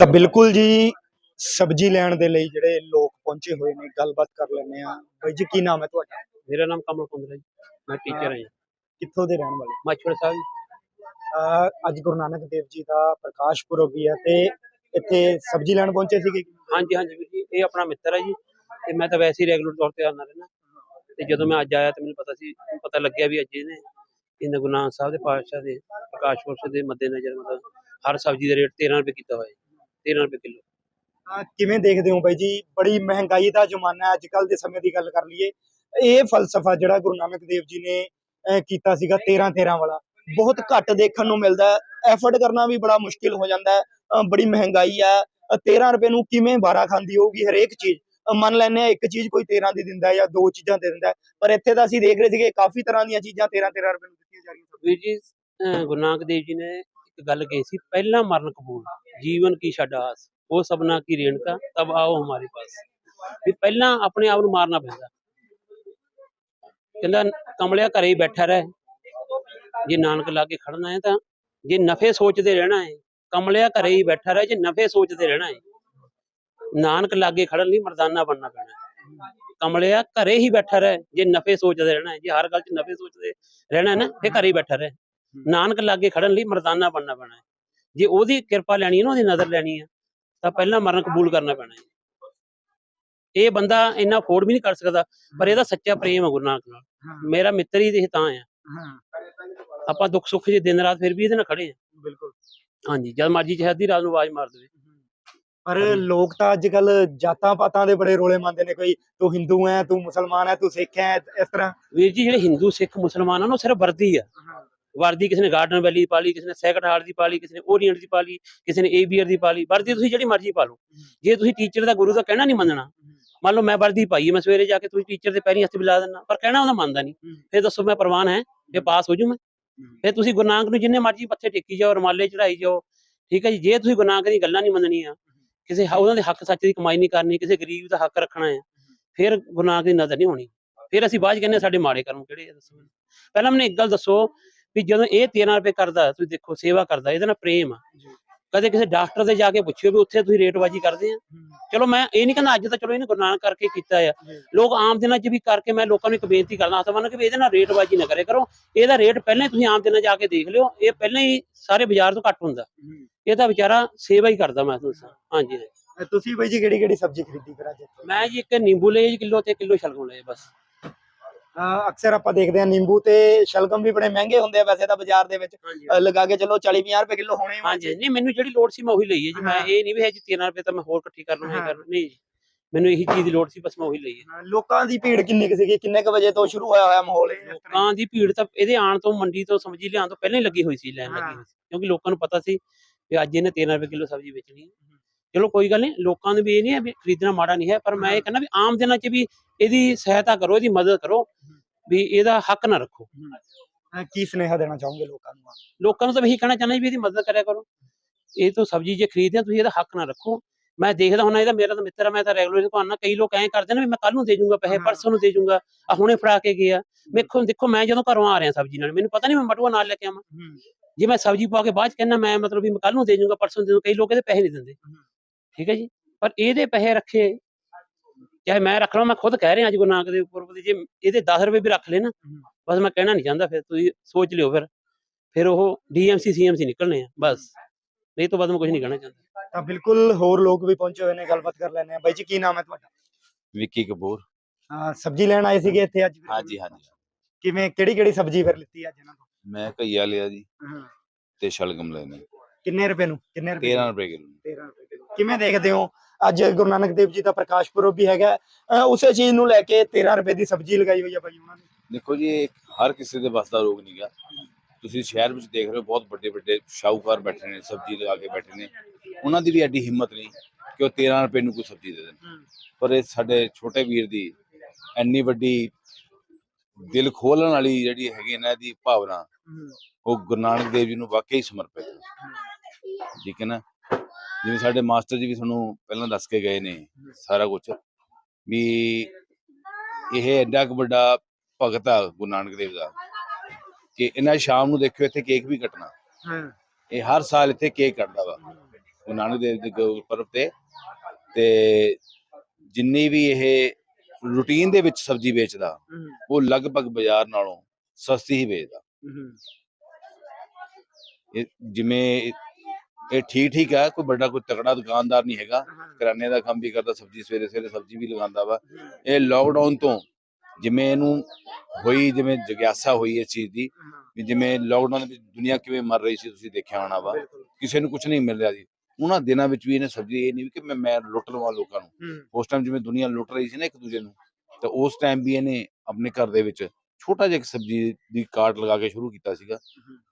ਤਾਂ ਬਿਲਕੁਲ ਜੀ ਸਬਜ਼ੀ ਲੈਣ ਦੇ ਲਈ ਜਿਹੜੇ ਲੋਕ ਪਹੁੰਚੇ ਹੋਏ ਨੇ ਗੱਲਬਾਤ ਕਰ ਲੈਂਦੇ ਆ ਬਾਈ ਜੀ ਕੀ ਨਾਮ ਹੈ ਤੁਹਾਡਾ? ਮੇਰਾ ਨਾਮ ਕਮਲ ਕੁੰਦਰਾ ਜੀ। ਮੈਂ ਟੀਚਰ ਹਾਂ ਜੀ। ਕਿੱਥੋਂ ਦੇ ਰਹਿਣ ਵਾਲੇ? ਮਾਛੜ ਸਾਹਿਬ ਅੱਜ ਗੁਰੂ ਨਾਨਕ ਦੇਵ ਜੀ ਦਾ ਪ੍ਰਕਾਸ਼ ਪੁਰਬ ਵੀ ਹੈ ਤੇ ਇੱਥੇ ਸਬਜ਼ੀ ਲੈਣ ਪਹੁੰਚੇ ਸੀਗੇ? ਹਾਂਜੀ ਹਾਂਜੀ ਵੀਰ ਜੀ ਇਹ ਆਪਣਾ ਮਿੱਤਰ ਹੈ ਜੀ। ਤੇ ਮੈਂ ਤਾਂ ਵੈਸੇ ਹੀ ਰੈਗੂਲਰ ਤੌਰ ਤੇ ਆਉਂਦਾ ਰਹਿਣਾ ਤੇ ਜਦੋਂ ਮੈਂ ਅੱਜ ਆਇਆ ਤੇ ਮੈਨੂੰ ਪਤਾ ਸੀ, ਪਤਾ ਲੱਗਿਆ ਵੀ ਅੱਜ ਇਹਨੇ, ਇਹਨਾਂ ਗੁਰੂ ਨਾਨਕ ਸਾਹਿਬ ਦੇ ਪਾਤਸ਼ਾਹ ਦੇ, ਪ੍ਰਕਾਸ਼ ਪੁਰਬ ਦੇ ਮੱਦੇਨਜ਼ਰ ਮਤਲਬ ਹਰ ਸਬਜ਼ੀ ਦਾ ਰੇਟ 13 ਰੁਪਏ ਕੀਤਾ ਹੋਇਆ ਹੈ 13 ਰੁਪਏ ਕਿਲੋ। ਕਿਵੇਂ ਦੇਖਦੇ ਹੋ ਬਾਈ ਜੀ? ਬੜੀ ਮਹਿੰਗਾਈ ਦਾ ਜ਼ਮਾਨਾ ਹੈ ਅੱਜ ਕੱਲ ਦੇ ਸਮੇਂ ਦੀ ਗੱਲ ਕਰ ਲਈਏ, ਇਹ ਫਲਸਫਾ ਜਿਹੜਾ ਗੁਰੂ ਨਾਨਕ ਦੇਵ ਜੀ ਨੇ ਕੀਤਾ ਸੀਗਾ 13 13 ਵਾਲਾ, ਬਹੁਤ ਘੱਟ ਦੇਖਣ ਨੂੰ ਮਿਲਦਾ ਐਫਰਟ ਕਰਨਾ ਵੀ ਬੜਾ ਮੁਸ਼ਕਿਲ ਹੋ ਜਾਂਦਾ ਹੈ ਬੜੀ ਮਹਿੰਗਾਈ ਹੈ, ਅਹ 13 ਰੁਪਏ ਨੂੰ ਕਿਵੇਂ ਵਾਰਾ ਖਾਂਦੀ ਹੋਊਗੀ ਹਰੇਕ ਚੀਜ਼? ਮੰਨ ਲੈਂਦੇ ਆ ਇੱਕ ਚੀਜ਼ ਕੋਈ 13 ਦੀ ਦਿੰਦਾ ਜਾਂ ਦੋ ਚੀਜ਼ਾਂ ਦੇ ਦਿੰਦਾ ਪਰ ਇੱਥੇ ਤਾਂ ਅਸੀਂ ਦੇਖ ਰਹੇ ਸੀਗੇ ਕਾਫੀ ਤਰ੍ਹਾਂ ਦੀਆਂ ਚੀਜ਼ਾਂ 13 13 ਰੁਪਏ ਨੂੰ ਦਿੱਤੀਆਂ ਜਾ ਰਹੀਆਂ ਵੀਰ ਜੀ ਗੁਰੂ ਨਾਨਕ ਦੇਵ ਜੀ ਨੇ ਇੱਕ ਗੱਲ ਕਹੀ ਸੀ, ਪਹਿਲਾ ਮਰਨ ਕਬੂਲ, ਜੀਵਨ ਕੀ ਛੱਡ ਆਸ, ਉਹ ਸਭਨਾ ਕੀ ਰੇਣਕਾ, ਤਬ ਆਓ ਹਮਾਰੇ ਪਾਸ। ਵੀ ਪਹਿਲਾਂ ਆਪਣੇ ਆਪ ਨੂੰ ਮਾਰਨਾ ਪੈਂਦਾ। ਕਹਿੰਦਾ, ਕਮਲਿਆ ਘਰੇ ਹੀ ਬੈਠਾ ਰਹਿ, ਜੇ ਨਾਨਕ ਲਾ ਕੇ ਖੜਨਾ ਹੈ ਤਾਂ, ਜੇ ਨਫੇ ਸੋਚਦੇ ਰਹਿਣਾ ਹੈ, ਕਮਲਿਆ ਘਰੇ ਹੀ ਬੈਠਾ ਰਹਿ, ਜੇ ਨਫੇ ਸੋਚਦੇ ਰਹਿਣਾ ਹੈ ਨਾਨਕ ਲਾਗੇ ਖੜਨ ਲਈ ਮਰਦਾਨਾ ਬਣਨਾ ਪੈਣਾ। ਕਮਲਿਆ ਘਰੇ ਹੀ ਬੈਠਾ ਰਹਿ ਜੇ ਨਫੇ ਸੋਚਦੇ ਰਹਿਣਾ ਜੇ ਹਰ ਗੱਲ 'ਚ ਨਫੇ ਸੋਚਦੇ ਰਹਿਣਾ ਨਾ ਫੇ ਘਰੇ ਹੀ ਬੈਠਾ ਰਹਿ। ਨਾਨਕ ਲਾਗੇ ਖੜਨ ਲਈ ਮਰਦਾਨਾ ਬਣਨਾ ਪੈਣਾ ਜੇ ਉਹਦੀ ਕਿਰਪਾ ਲੈਣੀ ਹੈ ਨਾ ਉਹਦੀ ਨਜ਼ਰ ਲੈਣੀ ਹੈ ਤਾਂ ਪਹਿਲਾਂ ਮਰਨ ਕਬੂਲ ਕਰਨਾ ਪੈਣਾ ਹੈ। ਇਹ ਬੰਦਾ ਇੰਨਾ ਅਫੋਰਡ ਵੀ ਨਹੀਂ ਕਰ ਸਕਦਾ ਪਰ ਇਹਦਾ ਸੱਚਾ ਪ੍ਰੇਮ ਹੈ ਗੁਰੂ ਨਾਨਕ ਨਾਲ। ਮੇਰਾ ਮਿੱਤਰ ਹੀ ਇਹ ਤਾਂ ਆ ਆਪਾਂ ਦੁੱਖ ਸੁੱਖ 'ਚ ਦਿਨ ਰਾਤ ਫਿਰ ਵੀ ਇਹਦੇ ਨਾਲ ਖੜੇ ਆ ਬਿਲਕੁਲ। ਹਾਂਜੀ ਜਦ ਮਰਜ਼ੀ ਚਾਹੇ ਅੱਧੀ ਰਾਤ ਨੂੰ ਆਵਾਜ਼ ਮਾਰ ਦੇਵੇ। ਪਰ ਲੋਕ ਤਾਂ ਅੱਜ ਕੱਲ ਜਾਤਾਂ ਪਾਤਾਂ ਦੇ ਬੜੇ ਰੋਲੇ ਮੰਨਦੇ ਨੇ ਕੋਈ ਤੂੰ ਹਿੰਦੂ ਹੈ ਤੂੰ ਮੁਸਲਮਾਨ ਹੈ ਤੂੰ ਸਿੱਖ ਹੈ ਇਸ ਤਰ੍ਹਾਂ। ਵੀਰ ਜੀ ਜਿਹੜੇ ਹਿੰਦੂ ਸਿੱਖ ਮੁਸਲਮਾਨ ਹਨ ਉਹ ਸਿਰਫ ਵਰਦੀ ਆ। ਵਰਦੀ ਕਿਸੇ ਨੇ ਗਾਰਡਨ ਵੈਲੀ ਦੀ ਪਾ ਲਈ ਕਿਸੇ ਨੇ ਸੈਕਟ ਹਾਰਟ ਦੀ ਪਾ ਲਈ ਕਿਸੇ ਨੇ ਓਰੀਐਂਟ ਦੀ ਪਾ ਲਈ ਕਿਸੇ ਨੇ ਏਬੀਆਰ ਦੀ ਪਾ ਲਈ। ਵਰਦੀ ਤੁਸੀਂ ਜਿਹੜੀ ਮਰਜ਼ੀ ਪਾ ਲਓ। ਜੇ ਤੁਸੀਂ ਟੀਚਰ ਦਾ ਗੁਰੂ ਦਾ ਕਹਿਣਾ ਨਹੀਂ ਮੰਨਣਾ ਮੰਨ ਲਓ ਮੈਂ ਵਰਦੀ ਪਾਈ ਹੈ, ਮੈਂ ਸਵੇਰੇ ਜਾ ਕੇ ਤੁਸੀਂ ਟੀਚਰ ਦੇ ਪੈਰੀਂ ਹੱਥ ਵੀ ਲਾ ਦਿੰਦਾ ਪਰ ਕਹਿਣਾ ਉਹਦਾ ਮੰਨਦਾ ਨਹੀਂ। ਫਿਰ ਦੱਸੋ ਮੈਂ ਪ੍ਰਵਾਨ ਹੈ ਜੇ ਪਾਸ ਹੋ ਜੂ ਮੈਂ। ਫਿਰ ਤੁਸੀਂ ਗੁਰੂ ਨਾਨਕ ਨੂੰ ਜਿੰਨੇ ਮਰਜ਼ੀ ਪੱਥੇ ਟੇਕੀ ਜਾਓ ਰਮਾਲੇ ਚੜਾਈ ਜਾਓ। ਠੀਕ ਹੈ ਜੀ ਜੇ ਤੁਸੀਂ ਗੁਰੂ ਨਾਨਕ ਦੀ ਗੱਲਾਂ ਨਹੀਂ ਮੰਨਣੀਆਂ ਕਿਸੇ ਹ- ਉਹਨਾਂ ਦੇ ਹੱਕ ਸੱਚ ਦੀ ਕਮਾਈ ਨਹੀਂ ਕਰਨੀ ਕਿਸੇ ਗਰੀਬ ਦਾ ਹੱਕ ਰੱਖਣਾ ਹੈ ਫਿਰ ਨਾਨਕ ਦੀ ਨਜ਼ਰ ਨਹੀਂ ਹੋਣੀ ਫਿਰ ਅਸੀਂ ਬਾਅਦ 'ਚ ਕਹਿੰਦੇ ਹਾਂ ਸਾਡੇ ਮਾੜੇ ਕਰਮ ਕਿਹੜੇ ਆ ਦੱਸੋ ਮੈਨੂੰ। ਪਹਿਲਾਂ ਮੈਨੂੰ ਇੱਕ ਗੱਲ ਦੱਸੋ ਵੀ ਜਦੋਂ ਇਹ 13 ਰੁਪਏ ਕਰਦਾ ਤੁਸੀਂ ਦੇਖੋ ਸੇਵਾ ਕਰਦਾ ਇਹਦੇ ਨਾਲ ਪ੍ਰੇਮ ਆ। ਕਦੇ ਕਿਸੇ ਡਾਕਟਰ ਦੇ ਜਾ ਕੇ ਪੁੱਛਿਓ ਵੀ ਉੱਥੇ ਤੁਸੀਂ ਰੇਟਬਾਜ਼ੀ ਕਰਦੇ ਆ। ਚਲੋ ਮੈਂ ਇਹ ਨਹੀਂ ਕਹਿੰਦਾ ਅੱਜ ਤਾਂ ਚਲੋ ਇਹਨੇ ਗੁਰੂ ਨਾਨਕ ਕਰਕੇ ਕੀਤਾ ਆ। ਲੋਕ ਆਮ ਦਿਨਾਂ 'ਚ ਵੀ ਕਰਕੇ ਮੈਂ ਲੋਕਾਂ ਨੂੰ ਇੱਕ ਬੇਨਤੀ ਕਰਦਾ ਹੱਥ ਬੰਨ ਕੇ ਵੀ ਇਹਦੇ ਨਾਲ ਰੇਟਬਾਜ਼ੀ ਨਾ ਕਰੇ ਕਰੋ। ਇਹਦਾ ਰੇਟ ਪਹਿਲਾਂ ਹੀ ਤੁਸੀਂ ਆਮ ਦਿਨਾਂ 'ਚ ਜਾ ਕੇ ਦੇਖ ਲਿਓ ਇਹ ਪਹਿਲਾਂ ਹੀ ਸਾਰੇ ਬਾਜ਼ਾਰ ਤੋਂ ਘੱਟ ਹੁੰਦਾ। ਇਹ ਤਾਂ ਵਿਚਾਰਾ ਸੇਵਾ ਹੀ ਕਰਦਾ ਮੈਂ ਤੁਹਾਨੂੰ ਦੱਸਾਂ। ਹਾਂਜੀ ਅ, ਤੁਸੀਂ ਬਾਈ ਜੀ ਕਿਹੜੀ ਕਿਹੜੀ ਸਬਜ਼ੀ ਖਰੀਦੀ ਫਿਰ ਅੱਜ ਇੱਥੋਂ? ਮੈਂ ਜੀ ਇੱਕ ਨਿੰਬੂ ਲਏ ਜੀ ਕਿਲੋ ਤੇ ਕਿਲੋ ਸ਼ਲਗਮ ਲਏ ਬਸ। ਅ, ਅਕਸਰ ਆਪਾਂ ਦੇਖਦੇ ਹਾਂ ਨਿੰਬੂ ਤੇ ਸ਼ਲਗਮ ਵੀ ਬੜੇ ਮਹਿੰਗੇ ਹੁੰਦੇ ਆ ਵੈਸੇ ਤਾਂ ਬਾਜ਼ਾਰ ਦੇ ਵਿੱਚ। ਅ, ਲਗਾ ਕੇ ਚਲੋ 40 50 ਰੁਪਏ ਕਿਲੋ ਹੋਣੇ ਹੀ ਹਾਂਜੀ ਨਹੀਂ ਮੈਨੂੰ ਜਿਹੜੀ ਲੋੜ ਸੀ ਮੈਂ ਉਹੀ ਲਈ ਹੈ ਜੀ। ਮੈਂ ਹਾਂ। ਇਹ ਨਹੀਂ ਵੀ ਹੈ ਜੀ 13 ਰੁਪਏ ਤਾਂ ਮੈਂ ਹੋਰ ਇਕੱਠੀ ਕਰ ਲਵਾਂ ਇਹ ਹਾਂ। ਕਰ ਲਵਾਂ ਨਹੀਂ ਜੀ। ਮੈਨੂੰ ਇਹੀ ਚੀਜ਼ ਦੀ ਲੋੜ ਸੀ ਬਸ ਮੈਂ ਉਹੀ ਲਈ ਹੈ। ਅ, ਲੋਕਾਂ ਦੀ ਭੀੜ ਕਿੰਨੀ ਕੁ ਸੀਗੀ? ਕਿੰਨੇ ਕੁ ਵਜੇ ਤੋਂ ਸ਼ੁਰੂ ਹੋਇਆ ਹੋਇਆ ਮਾਹੌਲ ਇਹ ਇਸ ਤਰ੍ਹਾਂ ਹੀ? ਲੋਕਾਂ ਦੀ ਭੀੜ ਤਾਂ ਇਹਦੇ ਆਉਣ ਤੋਂ ਮੰਡੀ ਤੋਂ ਸਬਜ਼ੀ ਲਿਆਉਣ ਤੋਂ ਪਹਿਲਾਂ ਹੀ ਲੱਗੀ ਹੋਈ ਸੀ ਲੈਣ ਲੱਗੀ ਹਾਂ। ਹੋਈ ਸੀ। ਕਿਉਂਕਿ ਲੋਕਾਂ ਨੂੰ ਪਤਾ ਸੀ ਵੀ ਅੱਜ ਇਹਨੇ 13 ਰੁਪਏ ਕਿਲੋ ਸਬਜ਼ੀ ਵੇਚਣੀ ਹੈ। ਚਲੋ ਕੋਈ ਗੱਲ ਨਹੀਂ ਲੋਕਾਂ ਨੂੰ ਵੀ ਇਹ ਨਹੀਂ ਹੈ ਵੀ ਖਰੀਦਣਾ ਮਾੜਾ ਨਹੀਂ ਹੈ ਪਰ ਮੈਂ ਇਹ ਕਹਿੰਦਾ ਵੀ ਆਮ ਦਿਨਾਂ 'ਚ ਵੀ ਇਹਦੀ ਸਹਾਇਤਾ ਕਰੋ ਇਹਦੀ ਮਦਦ ਕਰੋ ਵੀ ਇਹਦਾ ਹੱਕ ਨਾ ਰੱਖੋ। ਕੀ ਸੁਨੇਹਾ ਦੇਣਾ ਚਾਹੋਗੇ ਲੋਕਾਂ ਨੂੰ? ਲੋਕਾਂ ਨੂੰ ਤਾਂ ਇਹੀ ਕਹਿਣਾ ਚਾਹੁੰਦਾ ਵੀ ਇਹਦੀ ਮਦਦ ਕਰਿਆ ਕਰੋ। ਇਹ ਤੋਂ ਸਬਜ਼ੀ ਜੇ ਖਰੀਦਦੇ ਆ ਤੁਸੀਂ ਇਹਦਾ ਹੱਕ ਨਾ ਰੱਖੋ। ਮੈਂ ਦੇਖਦਾ ਹੁੰਦਾ ਇਹਦਾ ਮੇਰਾ ਤਾਂ ਮਿੱਤਰ ਆ ਮੈਂ ਤਾਂ ਰੈਗੂਲਰ ਦੁਕਾਨ ਕਈ ਲੋਕ ਐਂ ਕਰਦੇ ਨੇ ਵੀ ਮੈਂ ਕੱਲ ਨੂੰ ਦੇ ਜਾਊਂਗਾ ਪੈਸੇ। ਪਰਸੋਂ ਨੂੰ ਦੇ ਜਾਊਂਗਾ ਆ ਹੁਣੇ ਫੜਾ ਕੇ ਗਿਆ। ਵੇਖੋ ਦੇਖੋ ਮੈਂ ਜਦੋਂ ਘਰੋਂ ਆ ਰਿਹਾ ਸਬਜ਼ੀ ਨਾਲ ਮੈਨੂੰ ਪਤਾ ਨਹੀਂ ਮੈਂ ਮਟੂਆ ਨਾਲ ਲੈ ਕੇ ਆਵਾਂ। ਜੇ ਮੈਂ ਸਬਜ਼ੀ ਪਾ ਕੇ ਬਾਅਦ ਚ ਕਹਿੰਦਾ ਮੈਂ ਮਤਲਬ ਵੀ ਮੈਂ ਕੱਲ ਨੂੰ ਦੇ ਜਾਊਂਗਾ ਪਰਸੋਂ ਦੇ ਕਈ ਲੋਕ ਇਹਦੇ ਪੈਸੇ ਨਹੀਂ ਦਿੰਦੇ। ਠੀਕ ਹੈ ਜੀ? ਪਰ ਇਹਦੇ ਪੈਸੇ ਰੱਖੇ ਚਾਹੇ ਮੈਂ ਰੱਖ ਲਵਾਂ ਮੈਂ ਖੁਦ ਕਹਿ ਰਿਹਾ ਅੱਜ ਗੁਰੂ ਨਾਨਕ ਦੇ ਉੱਪਰ ਜੇ ਇਹਦੇ 10 ਰੁਪਏ ਵੀ ਰੱਖ ਲੈ ਨਾ ਬਸ ਮੈਂ ਕਹਿਣਾ ਨਹੀਂ ਚਾਹੁੰਦਾ ਫਿਰ ਤੁਸੀਂ ਸੋਚ ਲਿਓ ਫਿਰ। ਫਿਰ ਉਹ ਡੀਐਮਸੀ ਸੀਐਮਸੀ ਨਿਕਲਣੇ ਆ ਬਸ। ਇਹ ਤੋਂ ਬਾਅਦ ਮੈਂ ਕੁਝ ਨਹੀਂ ਕਹਿਣਾ ਚਾਹੁੰਦਾ। ਤਾਂ ਬਿਲਕੁਲ ਹੋਰ ਲੋਕ ਵੀ ਪਹੁੰਚੇ ਹੋਏ ਨੇ ਗੱਲਬਾਤ ਕਰ ਲੈਣੇ ਆ। ਬਾਈ ਜੀ ਕੀ ਨਾਮ ਹੈ ਤੁਹਾਡਾ? ਵਿੱਕੀ ਕਪੂਰ। ਸਬਜ਼ੀ ਲੈਣ ਆਏ ਸੀਗੇ ਇੱਥੇ ਅੱਜ ਹਾਂਜੀ ਹਾਂਜੀ। ਕਿਵੇਂ ਕਿਹੜੀ ਕਿਹੜੀ ਸਬਜ਼ੀ ਫਿਰ ਲਿੱਤੀ ਅੱਜ ਇਹਨਾਂ ਤੋਂ? ਮੈਂ ਘਈਆ ਲਿਆ ਜੀ। ਹਾਂ। ਤੇ ਸ਼ਲਗਮ ਲੈਣੇ ਕਿੰਨੇ ਰੁਪਏ ਨੂੰ? ਕਿੰਨੇ ਰੁਪਏ 13 ਰੁਪਏ ਕਿਲੋ। 13 ਰੁਪਏ ਕਿਲੋ। ਕਿਵੇਂ ਦੇਖਦੇ ਹੋ? ਅੱਜ ਗੁਰੂ ਨਾਨਕ ਦੇਵ ਜੀ ਦਾ ਪ੍ਰਕਾਸ਼ ਪੁਰਬ ਵੀ ਹੈਗਾ। ਅ, ਉਸੇ ਚੀਜ਼ ਨੂੰ ਲੈ ਕੇ 13 ਰੁਪਏ ਦੀ ਸਬਜ਼ੀ ਲਗਾਈ ਹੋਈ ਹੈ ਭਾਈ ਉਹਨਾਂ ਨੇ। ਦੇਖੋ ਜੀ ਇਹ ਹਰ ਕਿਸੇ ਦੇ ਵੱਸ ਦਾ ਰੋਗ ਨਹੀਂਗਾ ਤੁਸੀਂ ਸ਼ਹਿਰ ਵਿੱਚ ਦੇਖ ਰਹੇ ਹੋ ਬਹੁਤ ਵੱਡੇ ਵੱਡੇ ਸ਼ਾਹੂਕਾਰ ਬੈਠੇ ਨੇ ਸਬਜ਼ੀ ਲਗਾ ਕੇ ਬੈਠੇ ਨੇ। ਉਹਨਾਂ ਦੀ ਵੀ ਐਡੀ ਹਿੰਮਤ ਨਹੀਂ ਕਿ ਉਹ 13 ਰੁਪਏ ਨੂੰ ਕੋਈ ਸਬਜ਼ੀ ਦੇ ਦੇਣ। ਪਰ ਇਹ ਸਾਡੇ ਛੋਟੇ ਵੀਰ ਦੀ ਇੰਨੀ ਵੱਡੀ ਦਿਲ ਖੋਲਣ ਵਾਲੀ ਜਿਹੜੀ ਹੈਗੀ ਨਾ ਇਹਦੀ ਭਾਵਨਾ ਉਹ ਗੁਰੂ ਨਾਨਕ ਦੇਵ ਜੀ ਨੂੰ ਵਾਕਈ ਸਮਰਪਿਤ ਹੈ ਠੀਕ ਹੈ ਨਾ? ਜਿਵੇਂ ਸਾਡੇ ਮਾਸਟਰ ਜੀ ਵੀ ਤੁਹਾਨੂੰ ਪਹਿਲਾਂ ਦੱਸ ਕੇ ਗਏ ਨੇ ਸਾਰਾ ਕੁਝ ਵੀ ਇਹ ਐਡਾ ਕੁ ਵੱਡਾ ਭਗਤ ਆ ਗੁਰੂ ਨਾਨਕ ਦੇਵ ਦਾ ਕਿ ਇਹਨਾਂ ਸ਼ਾਮ ਨੂੰ ਦੇਖਿਓ ਇੱਥੇ ਕੇਕ ਵੀ ਕੱਟਣਾ। ਹਾਂ। ਇਹ ਹਰ ਸਾਲ ਇੱਥੇ ਕੇਕ ਕੱਟਦਾ ਵਾ। ਗੁਰੂ ਨਾਨਕ ਦੇਵ ਦੇ ਗੁਰਪੁਰਬ ਤੇ। ਤੇ ਜਿੰਨੀ ਵੀ ਇਹ ਰੂਟੀਨ ਦੇ ਵਿੱਚ ਸਬਜ਼ੀ ਵੇਚਦਾ ਉਹ ਲਗਭਗ ਬਾਜ਼ਾਰ ਨਾਲੋਂ ਸਸਤੀ ਹੀ ਵੇਚਦਾ। ਇਹ ਜਿਵੇਂ ਇਹ ਠੀਕ ਠੀਕ ਹੈ ਕੋਈ ਵੱਡਾ ਕੋਈ ਤਕੜਾ ਦੁਕਾਨਦਾਰ ਨਹੀਂ ਹੈਗਾ। ਕਰਿਆਨੇ ਦਾ ਕੰਮ ਵੀ ਕਰਦਾ ਸਬਜ਼ੀ ਸਵੇਰੇ ਸਵੇਰੇ ਸਬਜ਼ੀ ਵੀ ਲਗਾਉਂਦਾ ਵਾ। ਇਹ ਲੋਕਡਾਊਨ ਤੋਂ ਜਿਵੇਂ ਇਹਨੂੰ ਹੋਈ ਜਿਵੇਂ ਜਗਿਆਸਾ ਹੋਈ ਇਸ ਚੀਜ਼ ਦੀ ਵੀ ਜਿਵੇਂ ਲੋਕਡਾਊਨ ਵਿੱਚ ਦੁਨੀਆ ਕਿਵੇਂ ਮਰ ਰਹੀ ਸੀ ਤੁਸੀਂ ਦੇਖਿਆ ਹੋਣਾ ਵਾ। ਕਿਸੇ ਨੂੰ ਕੁਝ ਨਹੀਂ ਮਿਲ ਰਿਹਾ ਸੀ ਉਹਨਾਂ ਦਿਨਾਂ ਵਿੱਚ ਵੀ ਇਹਨੇ ਸਬਜ਼ੀ ਇਹ ਨਹੀਂ ਕਿ ਮੈਂ ਮੈਂ ਲੁੱਟ ਲਵਾਂ ਲੋਕਾਂ ਨੂੰ। ਉਸ ਟਾਈਮ ਜਿਵੇਂ ਦੁਨੀਆ ਲੁੱਟ ਰਹੀ ਸੀ ਨਾ ਇੱਕ ਦੂਜੇ ਨੂੰ ਤਾਂ ਉਸ ਟਾਈਮ ਵੀ ਇਹਨੇ ਆਪਣੇ ਘਰ ਦੇ ਵਿੱਚ ਛੋਟਾ ਜਿਹਾ ਇੱਕ ਸਬਜ਼ੀ ਦੀ ਕਾਰਟ ਲਗਾ ਕੇ ਸ਼ੁਰੂ ਕੀਤਾ ਸੀਗਾ।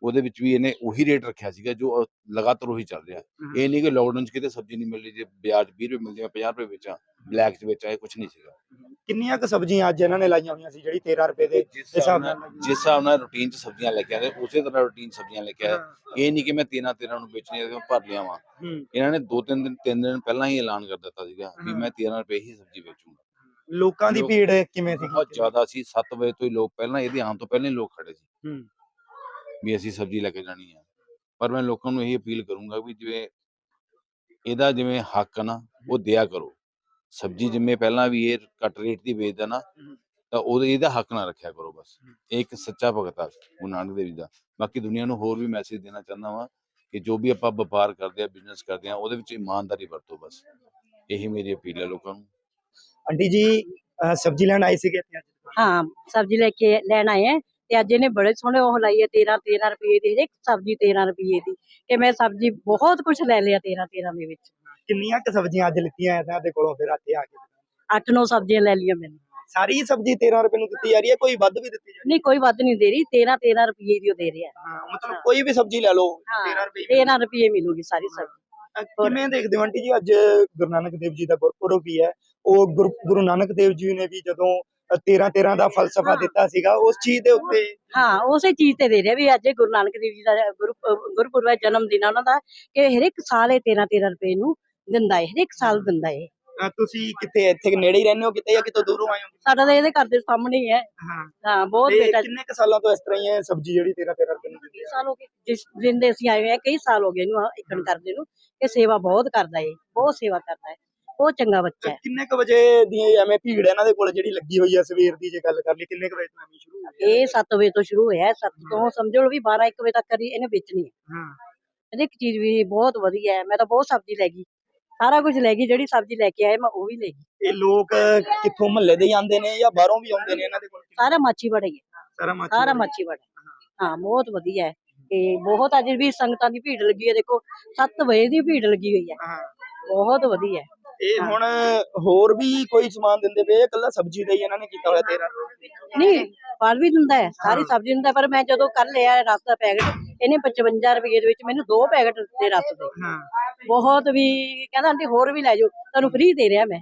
ਉਹਦੇ ਵਿੱਚ ਵੀ ਇਹਨੇ ਉਹੀ ਰੇਟ ਰੱਖਿਆ ਸੀਗਾ ਜੋ ਲਗਾਤਾਰ ਉਹੀ ਚੱਲ ਰਿਹਾ। ਇਹ ਨਹੀਂ ਕਿ ਲੋਕਡਾਊਨ 'ਚ ਕਿਤੇ ਸਬਜ਼ੀ ਨਹੀਂ ਮਿਲ ਰਹੀ ਜੇ ਬਾਜ਼ਾਰ 'ਚ 20 ਰੁਪਏ ਮਿਲਦੀ ਹੈ 50 ਰੁਪਏ ਵੇਚਾਂ ਬਲੈਕ 'ਚ ਵੇਚਾਂ ਇਹ ਕੁਝ ਨਹੀਂ ਸੀਗਾ। ਕਿੰਨੀਆਂ ਕੁ ਸਬਜ਼ੀਆਂ ਅੱਜ ਇਹਨਾਂ ਨੇ ਲਾਈਆਂ ਹੋਈਆਂ ਸੀ ਜਿਹੜੀ 13 ਰੁਪਏ ਦੇ ਜਿਸ ਹਿਸਾਬ ਨਾਲ ਜਿਸ ਹਿਸਾਬ ਨਾਲ ਰੂਟੀਨ 'ਚ ਸਬਜ਼ੀਆਂ ਲੈ ਕੇ ਆਉਂਦੇ ਉਸੇ ਤਰ੍ਹਾਂ ਰੂਟੀਨ ਸਬਜ਼ੀਆਂ ਲੈ ਕੇ ਆਏ। ਇਹ ਨਹੀਂ ਕਿ ਮੈਂ ਤੇਰਾਂ ਤੇਰਾਂ ਨੂੰ ਵੇਚਣੀਆਂ ਤੇ ਮੈਂ ਭਰ ਲਿਆਵਾਂ। ਇਹਨਾਂ ਨੇ ਦੋ ਤਿੰਨ ਦਿਨ ਤਿੰਨ ਦਿਨ ਪਹਿਲਾਂ ਹੀ ਐਲਾਨ ਕਰ ਦਿੱਤਾ ਸੀਗਾ ਵੀ ਮੈਂ 13 ਰੁਪਏ ਹੀ ਸਬਜ਼ੀ ਵੇਚੂੰਗਾ। ਲੋਕਾਂ ਦੀ ਭੀੜ ਕਿਵੇਂ ਸੀ ਬਹੁਤ ਜ਼ਿਆਦਾ ਸੀ 7 ਵਜੇ ਤੋਂ ਹੀ ਲੋਕ ਪਹਿਲਾਂ ਇਹਦੇ ਆਉਣ ਤੋਂ ਪਹਿਲਾਂ ਹੀ ਲੋਕ ਖੜੇ ਸੀ। ਹੂੰ। ਵੀ ਅਸੀਂ ਸਬਜ਼ੀ ਲੈ ਕੇ ਜਾਣੀ ਆ। ਪਰ ਮੈਂ ਲੋਕਾਂ ਨੂੰ ਇਹ ਅਪੀਲ ਕਰੂੰਗਾ ਵੀ ਜਿਵੇਂ ਇਹਦਾ ਜਿਵੇਂ ਹੱਕ ਨਾ ਉਹ ਦਿਆ ਕਰੋ। ਸਬਜ਼ੀ ਜਿਵੇਂ ਪਹਿਲਾਂ ਵੀ ਇਹ ਘੱਟ ਰੇਟ ਦੀ ਵੇਚਦਾ ਨਾ ਤਾਂ ਉਹਦੇ ਇਹਦਾ ਹੱਕ ਨਾ ਰੱਖਿਆ ਕਰੋ ਬਸ। ਇਹ ਇੱਕ ਸੱਚਾ ਭਗਤ ਆ ਗੁਰੂ ਨਾਨਕ ਦੇਵ ਜੀ ਦਾ। ਬਾਕੀ ਦੁਨੀਆ ਨੂੰ ਹੋਰ ਵੀ ਮੈਸੇਜ ਦੇਣਾ ਚਾਹੁੰਦਾ ਵਾਂ ਕਿ ਜੋ ਵੀ ਆਪਾਂ ਵਪਾਰ ਕਰਦੇ ਆ ਬਿਜ਼ਨਸ ਕਰਦੇ ਆ ਉਹਦੇ ਵਿੱਚ ਇਮਾਨਦਾਰੀ ਵਰਤੋ ਬਸ। ਇਹੀ ਮੇਰੀ ਅਪੀਲ ਹੈ ਲੋਕਾਂ ਨੂੰ। ਆਂਟੀ ਜੀ ਸਬਜ਼ੀ ਲੈਣ ਆਏ ਸੀਗੇ ਇੱਥੇ ਅੱਜ? ਹਾਂ ਸਬਜ਼ੀ ਲੈ ਕੇ ਲੈਣ ਆਏ ਆ ਤੇ ਅੱਜ ਇਹਨੇ ਬੜੇ ਸੋਹਣੇ ਉਹ ਲਾਈ ਹੈ 13 13 ਰੁਪਏ ਦੀ ਹਰੇਕ ਸਬਜ਼ੀ 13 ਰੁਪਏ ਦੀ ਕਿ ਮੈਂ ਸਬਜ਼ੀ ਬਹੁਤ ਕੁਝ ਲੈ ਲਿਆ 13 13 ਦੇ ਵਿੱਚ। ਕਿੰਨੀਆਂ ਕੁ ਸਬਜ਼ੀਆਂ ਅੱਜ ਲਿੱਤੀਆਂ ਇਹਨਾਂ ਦੇ ਕੋਲੋਂ ਫਿਰ ਇੱਥੇ ਆ ਕੇ 8-9 ਸਬਜ਼ੀਆਂ ਲੈ ਲਈਆਂ ਮੈंने ਸਾਰੀ ਸਬਜ਼ੀ 13 ਰੁਪਏ ਨੂੰ ਦਿੱਤੀ ਜਾ ਰਹੀ ਹੈ ਕੋਈ ਵੱਧ ਵੀ ਦਿੱਤੀ ਜਾ ਰਹੀ? ਨਹੀਂ ਕੋਈ ਵੱਧ ਨਹੀਂ ਦੇ ਰਹੀ 13 13 ਰੁਪਏ ਦੀ ਉਹ ਦੇ ਰਿਹਾ। ਹੈ ਮਤਲਬ ਕੋਈ ਵੀ ਸਬਜ਼ੀ ਲੈ ਲਓ ਹਾਂ 13 ਰੁਪਏ ਹੀ 13 ਰੁਪਏ ਮਿਲੂਗੀ ਸਾਰੀ ਸਬਜ਼ੀ। ਕਿਵੇਂ ਦੇਖਦੇ ਹੋ ਆਂਟੀ ਜੀ ਅੱਜ ਗੁਰੂ ਨਾਨਕ ਦੇਵ ਜੀ ਦਾ ਗੁਰਪੁਰਬ ਵੀ ਹੈ ਉਹ ਗੁਰੂ ਨਾਨਕ ਦੇਵ ਜੀ ਨੇ ਵੀ ਜਦੋਂ 13 13 ਦਾ ਫਲਸਫਾ ਹਾਂ। ਦਿੱਤਾ ਸੀਗਾ ਉਸ ਚੀਜ਼ ਦੇ ਉੱਤੇ ਹਾਂ ਉਸੇ ਚੀਜ਼ ਤੇ ਦੇ ਰਿਹਾ ਵੀ ਅੱਜ ਗੁਰੂ ਨਾਨਕ ਦੇਵ ਜੀ ਦਾ ਗੁਰਪੁਰਬ ਹੈ ਜਨਮ ਦਿਨ ਆ ਉਹਨਾਂ ਦਾ ਕਿ ਹਰੇਕ ਸਾਲ ਇਹ 13 13 ਰੁਪਏ ਨੂੰ ਦਿੰਦਾ ਹੈ ਹਰੇਕ ਸਾਲ ਦਿੰਦਾ ਹੈ ਤੁਸੀਂ ਕਿੱਥੇ ਇੱਥੇ ਨੇੜੇ ਹੀ ਰਹਿੰਦੇ ਹੋ ਕਿਤੇ ਜਾਂ ਕਿਤੋਂ ਦੂਰੋਂ ਆਏ ਹੋ? ਸਾਡਾ ਤਾਂ ਇਹਦੇ ਘਰ ਦੇ ਸਾਹਮਣੇ ਹੀ ਹੈ। ਹਾਂ। ਹਾਂ ਬਹੁਤ ਬੇਟਾ ਕਿੰਨੇ ਕ ਸਾਲਾਂ ਤੋਂ ਇਸ ਤਰ੍ਹਾਂ ਹੀ ਹੈ ਸਬਜ਼ੀ ਜਿਹੜੀ 13 13 ਰੁਪਏ ਨੂੰ ਦਿੰਦੀ ਹੈ ਸਾਲ ਹੋ ਗਏ ਜਿਸ ਦਿਨ ਦੇ ਅਸੀਂ ਆਏ ਹੋਏ ਆ ਕਈ ਸਾਲ ਹੋ ਗਏ ਇਹਨੂੰ ਇੱਕਣ ਕਰਦੇ ਨੂੰ ਇਹ ਸੇਵਾ ਬਹੁਤ ਕਰਦਾ ਏ ਬਹੁਤ ਸੇਵਾ ਕਰਦਾ ਹੈ ਬਹੁਤ ਚੰਗਾ ਬੱਚਾ ਹੈ। ਕਿੰਨੇ ਕ ਵਜੇ ਦੀ ਐਵੇਂ ਭੀੜ ਇਹਨਾਂ ਦੇ ਕੋਲ ਜਿਹੜੀ ਲੱਗੀ ਹੋਈ ਹੈ ਸਵੇਰ ਦੀ ਜੇ ਗੱਲ ਕਰ ਲਈ ਕਿੰਨੇ ਕ ਵਜੇ ਤੋਂ ਐਵੇਂ ਸ਼ੁਰੂ ਹੋ ਗਿਆ? ਇਹ 7 ਵਜੇ ਤੋਂ ਸ਼ੁਰੂ ਹੋਇਆ 7 ਤੋਂ ਸਮਝੋ ਲਓ ਵੀ 12 1 ਵਜੇ ਤੱਕ ਕਰੀ ਇਹਨੇ ਵੇਚਣੀ ਹੈ। ਹਾਂ। ਹਰ ਇੱਕ ਚੀਜ਼ ਵੀ ਬਹੁਤ ਵਧੀਆ ਹੈ ਮੈਂ ਤਾਂ ਬਹੁਤ ਸਬਜ਼ੀ ਲੈ ਗਈ। ਸਾਰਾ ਕੁਝ ਲੈ ਗਈ ਜਿਹੜੀ ਸਬਜ਼ੀ ਲੈ ਕੇ ਆਏ ਮੈਂ ਉਹ ਵੀ ਲੈ ਗਈ। ਇਹ ਲੋਕ ਕਿੱਥੋਂ ਮਹੱਲੇ ਦੇ ਆਉਂਦੇ ਨੇ ਜਾਂ ਬਾਹਰੋਂ ਵੀ ਆਉਂਦੇ ਨੇ ਇਹਨਾਂ ਦੇ ਕੋਲ? ਸਾਰਾ ਮਾਚੀ ਬੜਾ ਹੀ। ਹੈ ਸਾਰਾ ਮਾਚੀ ਸਾਰਾ ਮਾਚੀ ਬੜਾ ਹਾਂ ਬਹੁਤ ਵਧੀਆ ਹੈ। ਤੇ ਬਹੁਤ ਅੱਜ ਵੀ ਸੰਗਤਾਂ ਦੀ ਭੀੜ ਲੱਗੀ ਹੈ। ਦੇਖੋ 7 ਵਜੇ ਦੀ ਭੀੜ ਲੱਗੀ ਹੋਈ ਹੈ। ਹਾਂ। ਬਹੁਤ ਵਧੀਆ ਹੈ। ਇਹ ਹੁਣ ਹੋਰ ਵੀ ਕੋਈ ਸਮਾਨ ਦਿੰਦੇ ਪਏ ਇਕੱਲਾ ਸਬਜ਼ੀ ਦਾ ਹੀ ਇਹਨਾਂ ਨੇ ਕੀਤਾ ਹੋਇਆ ਤੇਰਾ? ਨਹੀਂ ਫਲ ਵੀ ਦਿੰਦਾ ਹੈ ਸਾਰੀ ਸਬਜ਼ੀ ਦਿੰਦਾ ਪਰ ਮੈਂ ਜਦੋਂ ਕੱਲ ਲਿਆ ਰਸ ਦਾ ਪੈਕਟ ਇਹਨੇ 55 ਰੁਪਏ ਦੇ ਵਿੱਚ ਮੈਨੂੰ ਦੋ ਪੈਕਟ ਦਿੱਤੇ ਰਸ ਦੇ। ਹਾਂ। ਬਹੁਤ ਵੀ ਕਹਿੰਦਾ ਆਂਟੀ ਹੋਰ ਵੀ ਲੈ ਜਾਓ ਤੁਹਾਨੂੰ ਫ੍ਰੀ ਦੇ ਰਿਹਾ ਮੈਂ।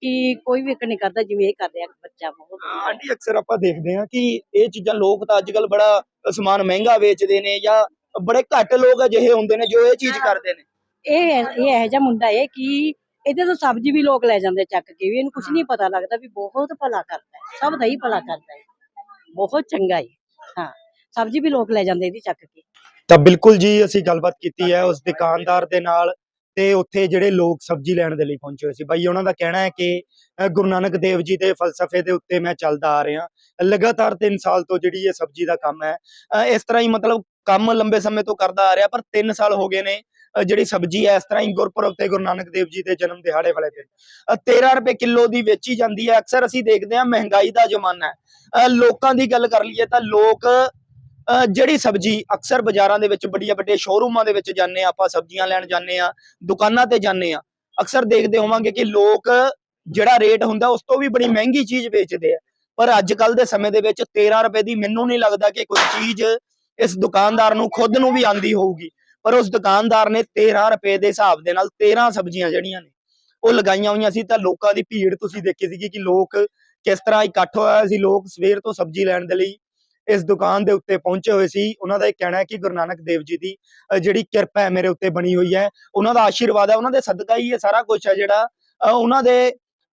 ਕਿ ਕੋਈ ਵੀ ਇੱਕ ਨਹੀਂ ਕਰਦਾ ਜਿਵੇਂ ਇਹ ਕਰ ਰਿਹਾ ਬੱਚਾ ਬਹੁਤ ਆਂਟੀ ਅਕਸਰ ਆਪਾਂ ਦੇਖਦੇ ਹਾਂ ਕਿ ਇਹ ਚੀਜ਼ਾਂ ਲੋਕ ਤਾਂ ਅੱਜਕੱਲ ਬੜਾ ਸਮਾਨ ਮਹਿੰਗਾ ਵੇਚਦੇ ਨੇ ਜਾਂ ਬੜੇ ਘੱਟ ਲੋਕ ਅਜਿਹੇ ਹੁੰਦੇ ਨੇ ਜੋ ਇਹ ਚੀਜ਼ ਕਰਦੇ ਨੇ। ਇਹ ਇਹ ਇਹੋ ਜਿਹਾ ਮੁੰਡਾ ਹੈ ਕਿ ਇਹਦੇ ਤੋਂ ਸਬਜ਼ੀ ਵੀ ਲੋਕ ਲੈ ਜਾਂਦੇ ਚੱਕ ਕੇ ਵੀ ਇਹਨੂੰ ਕੁਝ ਨਹੀਂ ਪਤਾ ਲੱਗਦਾ ਵੀ ਬਹੁਤ ਭਲਾ ਕਰਦਾ ਹੈ ਸਭ ਦਾ ਹੀ ਭਲਾ ਕਰਦਾ ਹੈ। ਬਹੁਤ ਚੰਗਾ ਹੈ ਹਾਂ। ਸਬਜ਼ੀ ਵੀ ਲੋਕ ਲੈ ਜਾਂਦੇ ਇਹਦੀ ਚੱਕ ਕੇ। ਤਾਂ ਬਿਲਕੁਲ ਜੀ ਅਸੀਂ ਗੱਲਬਾਤ ਕੀਤੀ ਹੈ ਉਸ ਦੁਕਾਨਦਾਰ ਦੇ ਨਾਲ ਤੇ ਉੱਥੇ ਜਿਹੜੇ ਲੋਕ ਸਬਜ਼ੀ ਲੈਣ ਦੇ ਲਈ ਪਹੁੰਚੇ ਹੋਏ ਸੀ। ਬਾਈ ਉਹਨਾਂ ਦਾ ਕਹਿਣਾ ਹੈ ਕਿ ਗੁਰੂ ਨਾਨਕ ਦੇਵ ਜੀ ਦੇ ਫਲਸਫੇ ਦੇ ਉੱਤੇ ਮੈਂ ਚੱਲਦਾ ਆ ਰਿਹਾ। ਲਗਾਤਾਰ 3 ਸਾਲ ਤੋਂ ਜਿਹੜੀ ਇਹ ਸਬਜ਼ੀ ਦਾ ਕੰਮ ਹੈ ਇਸ ਤਰ੍ਹਾਂ ਹੀ ਮਤਲਬ ਕੰਮ ਲੰਬੇ ਸਮੇਂ ਤੋਂ ਕਰਦਾ ਆ ਰਿਹਾ ਪਰ 3 ਸਾਲ ਹੋ ਗਏ ਨੇ। ਜਿਹੜੀ ਸਬਜ਼ੀ ਹੈ, ਇਸ ਤਰ੍ਹਾਂ ਹੀ ਗੁਰਪੁਰਬ ਤੇ ਗੁਰੂ ਨਾਨਕ ਦੇਵ ਜੀ ਦੇ ਜਨਮ ਦਿਹਾੜੇ ਵਾਲੇ ਦਿਨ। 13 ਰੁਪਏ ਕਿਲੋ ਦੀ ਵੇਚੀ ਜਾਂਦੀ ਹੈ। ਅਕਸਰ ਅਸੀਂ ਦੇਖਦੇ ਹਾਂ ਮਹਿੰਗਾਈ ਦਾ ਜ਼ਮਾਨਾ ਹੈ। ਲੋਕਾਂ ਦੀ ਗੱਲ ਕਰ ਲਈਏ ਤਾਂ ਲੋਕ ਜਿਹੜੀ ਸਬਜ਼ੀ ਅਕਸਰ ਬਾਜ਼ਾਰਾਂ ਦੇ ਵਿੱਚ ਵੱਡੀਆਂ ਵੱਡੇ ਸ਼ੋਰੂਮਾਂ ਦੇ ਵਿੱਚ ਜਾਂਦੇ ਆ ਆਪਾਂ ਸਬਜ਼ੀਆਂ ਲੈਣ ਜਾਂਦੇ ਆ ਦੁਕਾਨਾਂ ਤੇ ਜਾਂਦੇ ਆ ਅਕਸਰ ਦੇਖਦੇ ਹੋਵਾਂਗੇ ਕਿ ਲੋਕ ਜਿਹੜਾ ਰੇਟ ਹੁੰਦਾ ਉਸ ਤੋਂ ਵੀ ਬੜੀ ਮਹਿੰਗੀ ਚੀਜ਼ ਵੇਚਦੇ ਆ। ਪਰ ਅੱਜ ਕੱਲ ਦੇ ਸਮੇਂ ਦੇ ਵਿੱਚ 13 ਰੁਪਏ ਦੀ ਮੈਨੂੰ ਨਹੀਂ ਲੱਗਦਾ ਕਿ ਕੋਈ ਚੀਜ਼ ਇਸ ਦੁਕਾਨਦਾਰ ਨੂੰ, ਖੁਦ ਨੂੰ ਵੀ ਆਂਦੀ ਹੋਊਗੀ। ਪਰ ਉਸ ਦੁਕਾਨਦਾਰ ਨੇ 13 ਰੁਪਏ ਦੇ ਹਿਸਾਬ ਦੇ ਨਾਲ 13 ਸਬਜ਼ੀਆਂ ਜਿਹੜੀਆਂ ਨੇ ਉਹ ਲਗਾਈਆਂ ਹੋਈਆਂ ਸੀ ਤਾਂ ਲੋਕਾਂ ਦੀ ਭੀੜ ਤੁਸੀਂ ਦੇਖੀ ਸੀਗੀ ਕਿ ਲੋਕ ਕਿਸ ਤਰ੍ਹਾਂ ਇਕੱਠ ਹੋਇਆ ਸੀ ਲੋਕ ਸਵੇਰ ਤੋਂ ਸਬਜ਼ੀ ਲੈਣ ਦੇ ਲਈ ਇਸ ਦੁਕਾਨ ਦੇ ਉੱਤੇ ਪਹੁੰਚੇ ਹੋਏ ਸੀ। ਉਹਨਾਂ ਦਾ ਇਹ ਕਹਿਣਾ ਹੈ ਕਿ ਗੁਰੂ ਨਾਨਕ ਦੇਵ ਜੀ ਦੀ ਜਿਹੜੀ ਕਿਰਪਾ ਹੈ ਮੇਰੇ ਉੱਤੇ ਬਣੀ ਹੋਈ ਹੈ। ਉਹਨਾਂ ਦਾ ਆਸ਼ੀਰਵਾਦ ਹੈ ਉਹਨਾਂ ਦੇ ਸਦਕਾ ਹੀ ਇਹ ਸਾਰਾ ਕੁਝ ਹੈ ਜਿਹੜਾ ਉਹਨਾਂ ਦੇ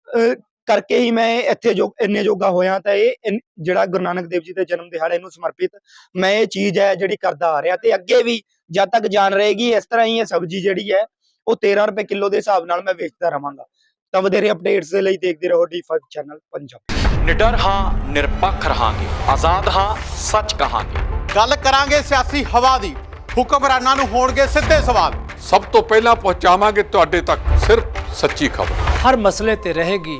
ਅ, ਕਰਕੇ ਹੀ ਮੈਂ ਇੱਥੇ ਜੋ ਇੰਨੇ ਜੋਗਾ ਹੋਇਆ ਤਾਂ ਇਹ ਜਿਹੜਾ ਗੁਰੂ ਨਾਨਕ ਦੇਵ ਜੀ ਦੇ ਜਨਮ ਦਿਹਾੜੇ ਨੂੰ ਸਮਰਪਿਤ ਮੈਂ ਇਹ ਚੀਜ਼ ਹੈ ਜਿਹੜੀ ਕਰਦਾ ਆ ਰਿਹਾ ਤੇ ਅੱਗੇ ਵੀ ਜਦ ਤੱਕ ਜਾਨ ਰਹੇਗੀ ਇਸ ਤਰ੍ਹਾਂ ਹੀ ਇਹ ਸਬਜ਼ੀ ਜਿਹੜੀ ਹੈ ਉਹ 13 ਰੁਪਏ ਕਿਲੋ ਦੇ ਹਿਸਾਬ ਨਾਲ ਮੈਂ ਵੇਚਦਾ ਰਵਾਂਗਾ ਤਾਂ ਵਧੇਰੇ ਅਪਡੇਟਸ ਦੇ ਲਈ ਦੇਖਦੇ ਰਹੋ D5 ਚੈਨਲ ਪੰਜਾਬ। ਨਿਡਰ ਹਾਂ ਨਿਰਪੱਖ ਰਹਾਂਗੇ। ਆਜ਼ਾਦ ਹਾਂ ਸੱਚ ਕਹਾਂਗੇ। ਗੱਲ ਕਰਾਂਗੇ ਸਿਆਸੀ ਹਵਾ ਦੀ। ਹੁਕਮਰਾਨਾਂ ਨੂੰ ਹੋਣਗੇ ਸਿੱਧੇ ਸਵਾਲ। ਸਭ ਤੋਂ ਪਹਿਲਾਂ ਪਹੁੰਚਾਵਾਂਗੇ ਤੁਹਾਡੇ ਤੱਕ ਸਿਰਫ ਸੱਚੀ ਖਬਰ। ਹਰ ਮਸਲੇ ਤੇ ਰਹੇਗੀ